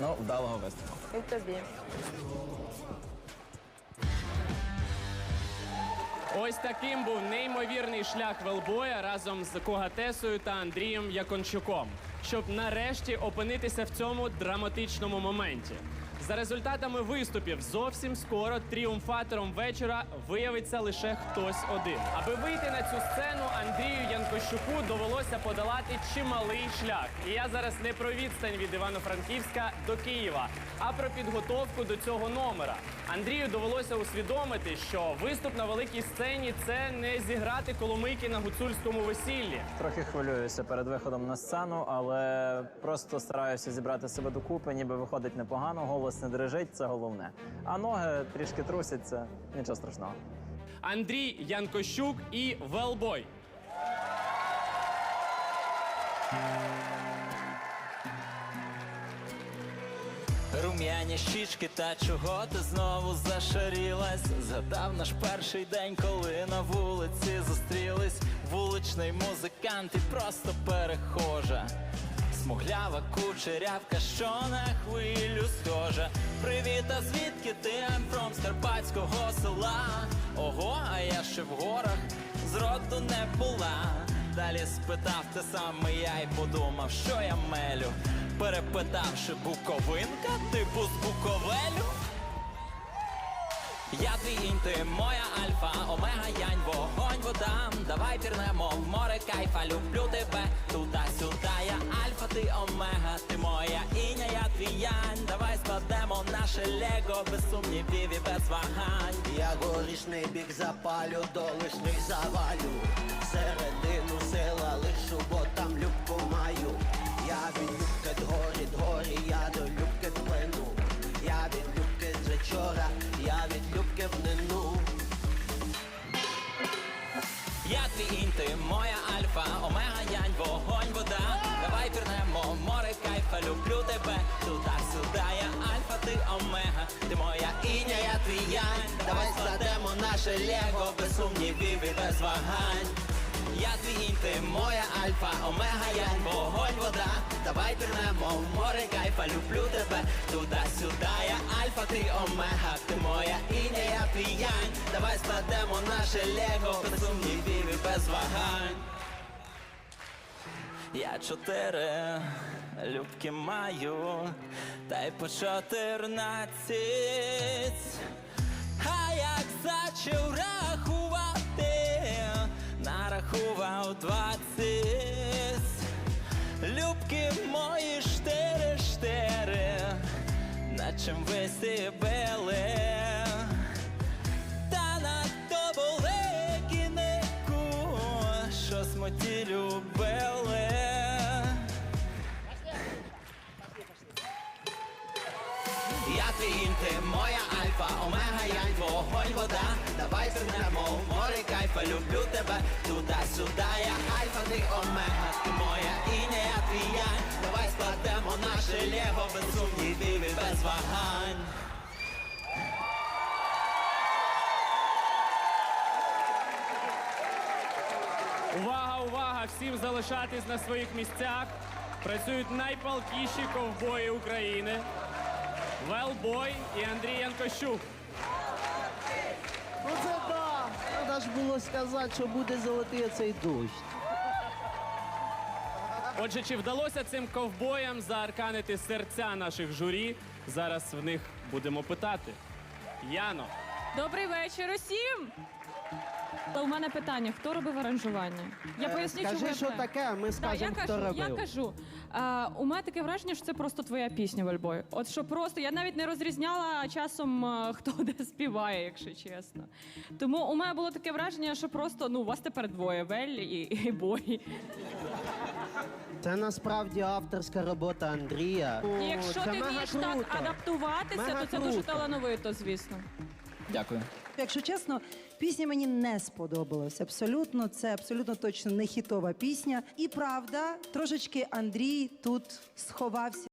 Ну, вдалого виступу. І тобі. Ось таким був неймовірний шлях Велбоя разом з Когатесою та Андрієм Якончуком, щоб нарешті опинитися в цьому драматичному моменті. За результатами виступів зовсім скоро тріумфатором вечора виявиться лише хтось один. Аби вийти на цю сцену, Андрію Янкощуку довелося подолати чималий шлях. І я зараз не про відстань від Івано-Франківська до Києва, а про підготовку до цього номера. Андрію довелося усвідомити, що виступ на великій сцені це не зіграти коломийки на гуцульському весіллі. Трохи хвилююся перед виходом на сцену, але просто стараюся зібрати себе докупи, ніби виходить непогано, голос не дрижить, це головне. А ноги трішки трусяться, нічого страшного. Андрій Янкощук і Велбой. Рум'яні щічки, та чого ти знову зашарілась? Згадав наш перший день, коли на вулиці зустрілись. Вуличний музикант і просто перехожа. Смуглява кучерявка, що на хвилю схожа. Привіт, а звідки ти from з карпатського села? Ого, а я ще в горах з роду не була. Далі спитав те саме я й подумав, що я мелю. Перепитавши буковинка, типу з буковелю. Я твій інь, ти моя альфа, омега янь, вогонь, вода. Давай пірнемо в море кайфа, люблю тебе ти омега, ти моя іня, я твій янь. Давай складемо наше лего без сумнівів і без вагань. Я горішний бік запалю, долишний завалю. Середину села наше лего без сумнівів і без вагань. Я твій інь, ти моя альфа, омега янь, вогонь, вода. Давай пірнемо в море кайфа, люблю тебе туди-сюди. Я альфа, ти омега, ти моя іня, я твій янь. Давай складемо наше лего без сумнівів і без вагань. Я чотири любки маю, та й по чотирнадцять. Наче висибили. Та на тоболе кінику, що смуті любили. Я твій інь, ти моя альфа, омега янь, вогонь, вода. Давай зернемо в море кайфа, люблю тебе туди-сюди. Я альфа, ти омега, ти моя іня, я твій янь. Давай складемо наше лего без сумнівів і без вагань. Увага, увага! Всім залишатись на своїх місцях. Працюють найпалкіші ковбої України. Велбой і Андрій Янкощук. Ну це да. Треба ж було сказати, що буде золотий цей дощ. Отже, чи вдалося цим ковбоям заарканити серця наших журі? Зараз в них будемо питати. Яно, Добрий вечір усім! Та у мене питання: хто робив аранжування? Я Е, поясню, я що питаю. таке, ми Так, скажемо, я хто кажу, робив. я кажу. А, у мене таке враження, що це просто твоя пісня, Вельбой. От що просто я навіть не розрізняла часом, а, хто де співає, якщо чесно. Тому у мене було таке враження, що просто ну у вас тепер двоє Вель і, і бой. Це насправді авторська робота Андрія. І якщо це ти мега вмієш круто. так адаптуватися, Мега то це дуже круто. талановито, звісно. Дякую. Якщо чесно, пісня мені не сподобалась. Абсолютно, це абсолютно точно не хітова пісня. І правда, трошечки Андрій тут сховався.